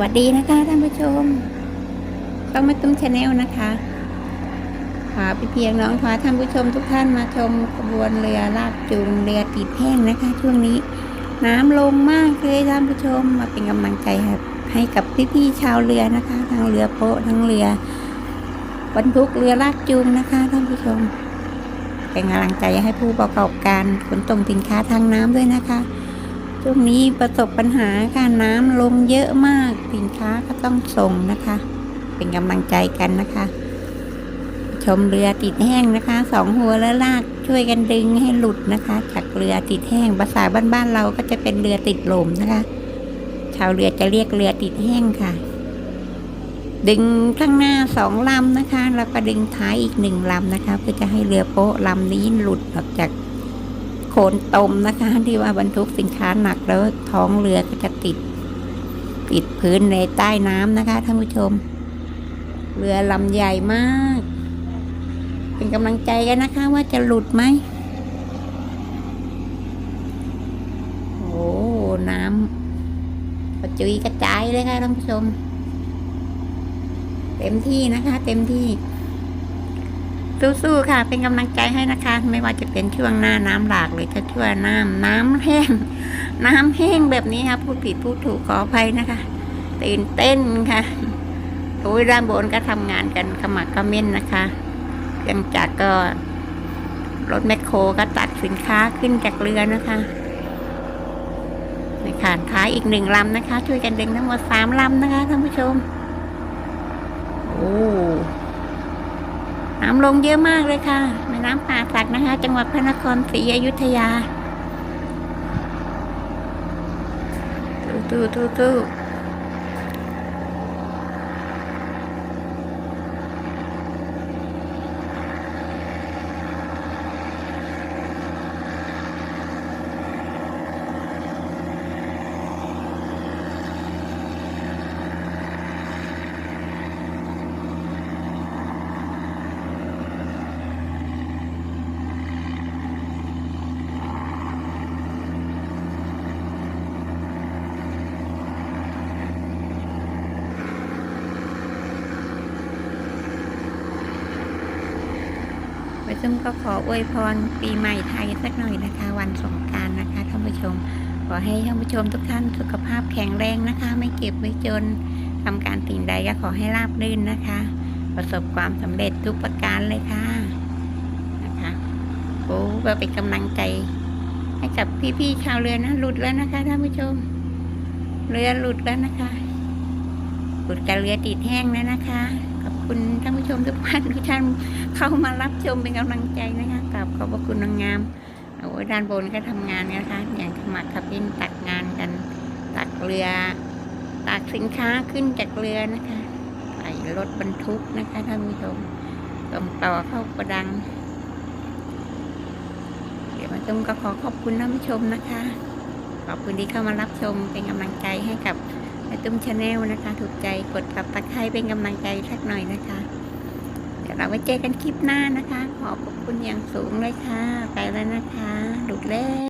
วัสดีนะคะท่านผู้ชมต้องมาตุ้มชาแนลนะคะพาพี่เพียงน้องพาท่านผู้ชมทุกท่านมาชมขบวนเรือลากจูงเรือติดแห้งนะคะ ช่วงนี้ น้ำลงมากเลยท่านผู้ชมมาเป็นกำลังใจให้ให้กับพี่ๆชาวเรือนะคะ ทั้งเรือโป๊ะทั้งเรือบรรทุกเรือลากจูงนะคะ ท่านผู้ชม เป็นกำลังใจให้ผู้ประกอบการขนส่งสินค้าทางน้ำด้วยนะคะ ช่วงนี้ประสบปัญหาการน้ำลงเยอะมากสินค้าก็ต้องส่งนะคะ เป็นกำลังใจกันนะคะ ชมเรือติดแห้งนะคะสองหัวและลากช่วยกันดึงให้หลุดนะคะ จากเรือติดแห้งภาษาบ้านๆเราก็จะเป็นเรือติดลมนะคะ ชาวเรือจะเรียกเรือติดแห้งค่ะ ดึงข้างหน้าสองลำนะคะ แล้วก็ดึงท้ายอีกหนึ่งลำนะคะ เพื่อจะให้เรือโป๊ะลำนี้หลุดออกจาก โคนตมนะคะ ที่ว่าบรรทุกสินค้าหนักแล้วท้องเรือก็จะติด ติดพื้นในใต้น้ำนะคะท่านผู้ชม เรือลำใหญ่มาก เป็นกำลังใจกันนะคะ ว่าจะหลุดไหมโอ้น้ำกระจุยกระจายเลยค่ะท่านผู้ชม เต็มที่นะคะ เต็มที่ สู้ๆค่ะ เป็นกำลังใจให้นะคะ ไม่ว่าจะเป็นช่วงหน้าน้ำหลากหรือจะช่วงน้ำน้ำแห้ง น้ำแห้งแบบนี้ครับพูดผิดพูดถูกขออภัยนะคะตื่นเต้นค่ะโอ้ยด้านบนก็ทำงานกันขมักขม้นนะคะเครื่องจักรก็รถแมคโครก็ตัดสินค้าขึ้นจากเรือนะคะในขานท้ายอีกหนึ่งลำนะคะ ช่วยกันดึงทั้งหมดสามลำนะคะท่านผู้ชมโอ้ น้ำลงเยอะมากเลยค่ะแม่น้ำป่าสักนะคะ จังหวัดพระนครศรีอยุธยาตู้ตู้ตู้ตู้ ซึ่งก็ขออวยพรปีใหม่ไทยสักหน่อยนะคะ วันสงการนะคะท่านผู้ชม ขอให้ท่านผู้ชมทุกท่านสุขภาพแข็งแรงนะคะ ไม่เก็บไม่จนทำการสิ่งใดก็ขอให้ราบรื่นนะคะ ประสบความสำเร็จทุกประการเลยค่ะนะคะโอ้ก็เป็นกำลังใจ ให้กับพี่ๆชาวเรือนะหลุดแล้วนะคะท่านผู้ชม เรือหลุดแล้วนะคะหลุดกับเรือติดแห้งแล้วนะคะ คุณท่านผู้ชมทุกท่านทุกท่านเข้ามารับชมเป็นกำลังใจนะคะกราบขอบพระคุณนางงามโอ้ยด้านบนก็ทำงานนะคะอย่างขมักขมิ้นตักงานกัน ตักเรือ ตักสินค้าขึ้นจากเรือนะคะใส่รถบรรทุกนะคะท่านผู้ชมส่งต่อเข้ากระดัง เดี๋ยวมาชมก็ขอขอบคุณท่านผู้ชมนะคะ ขอบคุณที่เข้ามารับชมเป็นกำลังใจให้กับ ตุ้มชาแนลนะคะ ถูกใจกดกับตะไคร้เป็นกำลังใจสักหน่อยนะคะ เดี๋ยวเราไว้เจอกันคลิปหน้านะคะ ขอบคุณอย่างสูงเลยค่ะ ไปแล้วนะคะดูดแล้ว